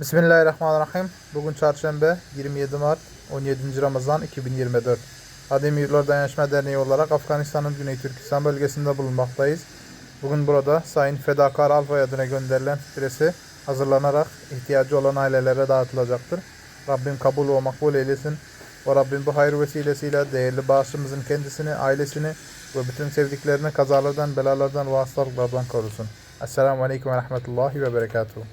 Bismillahirrahmanirrahim. Bugün çarşamba 27 Mart 17. Ramazan 2024. Adem Yurtlar Dayanışma Derneği olarak Afganistan'ın Güney Türkistan bölgesinde bulunmaktayız. Bugün burada Sayın Fedakar Alfay adına gönderilen fitresi hazırlanarak ihtiyacı olan ailelere dağıtılacaktır. Rabbim kabul ve makbul eylesin. Ve Rabbim bu hayır vesilesiyle değerli bağışımızın kendisini, ailesini ve bütün sevdiklerini kazalardan, belalardan ve hastalıklardan korusun. Esselamu Aleyküm ve Rahmetullahi ve Berekatuhu.